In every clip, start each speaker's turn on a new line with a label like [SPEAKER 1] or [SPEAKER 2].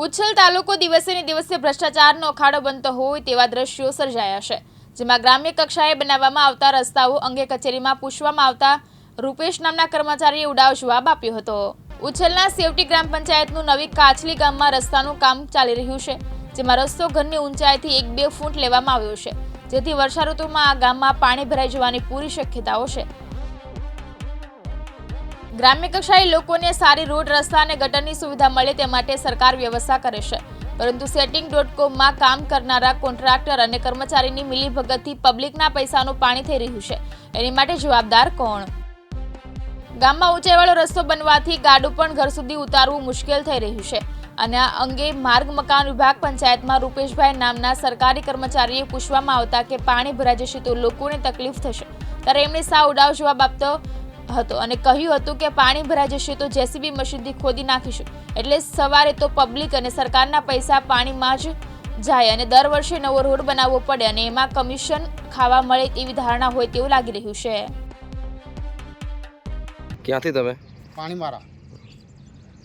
[SPEAKER 1] ઉચ્છલ તાલુકો દિવસે ને દિવસે ભ્રષ્ટાચારનો અખાડો બનતો હોય તેવા દ્રશ્યો સર્જાયા છે, જેમાં ગ્રામ્ય કક્ષાએ બનાવવામાં આવતા રસ્તાઓ અંગે કચેરીમાં પૂછવામાં આવતા રૂપેશ નામના કર્મચારીએ ઉડાવ જવાબ આપ્યો હતો. ઉછલના સેવટી ગ્રામ પંચાયતનું નવી કાછલી ગામમાં રસ્તાનું કામ ચાલી રહ્યું છે, જેમાં રસ્તો ઘરની ઊંચાઈથી એક બે ફૂટ લેવામાં આવ્યો છે, જેથી વર્ષા ઋતુમાં આ ગામમાં પાણી ભરાઈ જવાની પૂરી શક્યતાઓ છે. ગ્રામ્ય કક્ષાએ લોકોને સારી રોડ, રસ્તા અને ગટરની સુવિધા મળે તે માટે સરકાર વ્યવસ્થા કરે છે. પરંતુ સેટિંગ ડોટ કોમમાં કામ કરનારા કોન્ટ્રાક્ટર અને કર્મચારીની મિલીભગતથી પબ્લિકના પૈસાનું પાણી થઈ રહ્યું છે. એની માટે જવાબદાર કોણ? ગામમાં ઊંચાઈવાળો રસ્તો બનવાથી ગાડું પણ ઘર સુધી ઉતારવું મુશ્કેલ થઈ રહ્યું છે. અને આ અંગે માર્ગ, મકાન વિભાગ પંચાયતમાં રૂપેશભાઈ નામના સરકારી કર્મચારીએ પૂછવામાં આવતા કે પાણી ભરાઈ જશે તો લોકોને તકલીફ થશે. ત્યારે એમણે સાવ ઉડાવ જવાબ આપતો હતો અને કહ્યું હતું કે પાણી ભરાઈ જશે તો જેસીબી મશીનથી ખોદી નાખીશું. એટલે સવારે તો પબ્લિક અને સરકારના પૈસા પાણીમાં જ જાય અને દર વર્ષે નવો રોડ બનાવવો પડે અને એમાં કમિશન ખાવા મળે તેવી ધારણા હોય તેવું લાગી રહ્યું છે.
[SPEAKER 2] ક્યાંથી તમે?
[SPEAKER 3] પાણીમારા.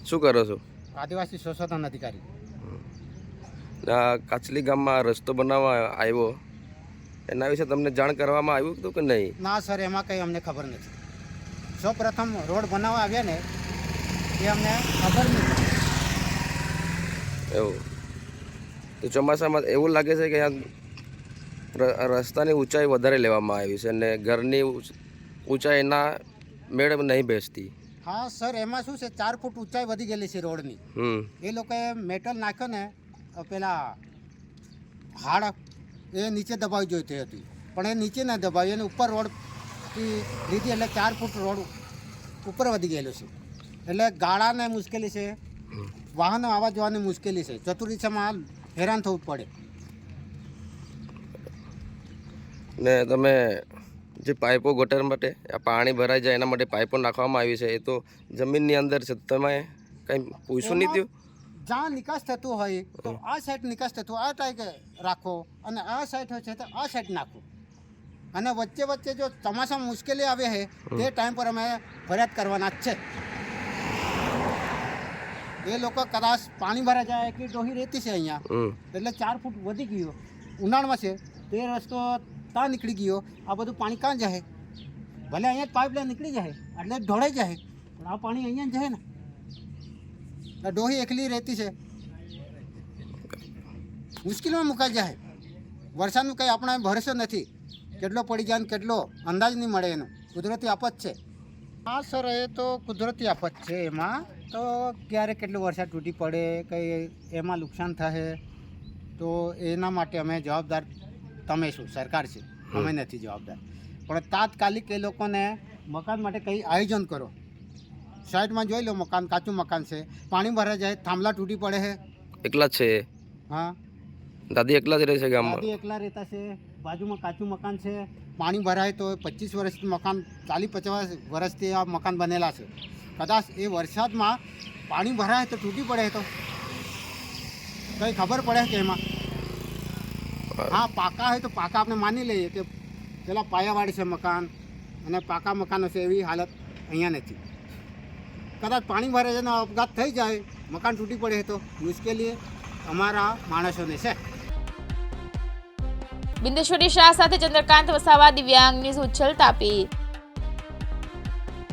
[SPEAKER 2] શું કરો છો?
[SPEAKER 3] આદિવાસી સંશોધન અધિકારી.
[SPEAKER 2] કાચલી ગામમાં રસ્તો બનાવવા આવ્યો. એના વિશે તમને જાણ કરવામાં આવ્યું હતું કે નહીં?
[SPEAKER 3] ના સર એમાં કંઈ અમને ખબર નથી. સૌ પ્રથમ રોડ બનાવવા આવ્યા ને એ અમને ખબર નથી
[SPEAKER 2] એવું. તો ચોમાસામાં એવું લાગે છે કે આ રસ્તાની ઊંચાઈ વધારે લેવામાં આવી છે અને ઘરની ઊંચાઈના મેળ નહીં બેસતી.
[SPEAKER 3] હા સર એમાં શું છે ચાર ફૂટ ઊંચાઈ વધી ગયેલી છે રોડની. એ લોકોએ મેટલ નાખ્યો ને પેલા હાડ એ નીચે દબાવી જોઈતી હતી. પણ એ નીચે ના દબાવી અને ઉપર રોડથી લીધી એટલે ચાર ફૂટ રોડ ઉપર વધી ગયેલો છે. એટલે ગાળાને મુશ્કેલી છે વાહનો આવવા જવાની મુશ્કેલી છે. ચતુર્દિશામાં હેરાન થવું પડે.
[SPEAKER 2] ને તમે જે પાઇપો ગટર માટે આ પાણી ભરાઈ જાય એના માટે પાઇપો નાખવામાં આવી છે એ તો જમીનની અંદર છે. તમે કંઈ પૂછ્યું નહીં થયું
[SPEAKER 3] જ્યાં નિકાસ થતું હોય તો આ સાઈડ નિકાસ થતું આ ટાઈક રાખો અને આ સાઈડ હોય છે તો આ સાઈડ નાખો. અને વચ્ચે વચ્ચે જો ચોમાસામાં મુશ્કેલી આવે છે તે ટાઈમ પર અમે ફરિયાદ કરવાના જ છે. એ લોકો કદાચ પાણી ભરાઈ જાય કે ડોહી રહેતી છે અહીંયા એટલે ચાર ફૂટ વધી ગયો. ઉનાળમાં છે તે રસ્તો ત્યાં નીકળી ગયો. આ બધું પાણી ક્યાં જાય ભલે અહીંયા જ પાઇપલાઇન નીકળી જાય એટલે ઢોળાઈ જાય પણ આ પાણી અહીંયા જ જાય ને? આ ડોહી એકલી રહેતી છે. મુશ્કેલીમાં મુકાઈ જાય વરસાદનું કંઈ આપણે ભરોસો નથી. કેટલો પડી જાય ને કેટલો અંદાજ નહીં મળે એનો. કુદરતી આફત છે. હા સર એ તો કુદરતી આફત છે એમાં. તો ક્યારે કેટલો વરસાદ તૂટી પડે કંઈ એમાં નુકસાન થશે તો એના માટે અમે જવાબદાર તમે શું સરકાર છે. અમે નથી જવાબદાર. પણ તાત્કાલિક એ લોકોને મકાન માટે કંઈ આયોજન કરો. સાઈડમાં જોઈ લો મકાન કાચું મકાન છે. પાણી ભરાઈ જાય થાંભલા તૂટી પડે છે
[SPEAKER 2] એકલા છે
[SPEAKER 3] હા.
[SPEAKER 2] દાદી એકલા જ રહે છે ગામમાં?
[SPEAKER 3] દાદી એકલા રહેતા છે, બાજુમાં કાચું મકાન છે, પાણી ભરાય તો પચીસ વર્ષથી મકાન, ચાલીસ પચાસ વર્ષથી આ મકાન બનેલા છે. કદાચ એ વરસાદમાં પાણી ભરાય તો તૂટી પડે તો. કંઈ ખબર પડે કે એમાં? હા, પાકા હોય તો પાકા, આપણે માની લઈએ કે પેલા પાયાવાળી છે મકાન અને પાકા મકાનો છે એવી હાલત અહીંયા નથી. કદાચ પાણી ભરાય છે અપઘાત થઈ જાય, મકાન તૂટી પડે તો મુશ્કેલી અમારા માણસોને છે.
[SPEAKER 1] બિંદેશ્વરી શાહ સાથે ચંદ્રકાંત વસાવા દિવ્યાંગ ન્યૂઝ ઉચ્છલ તાપી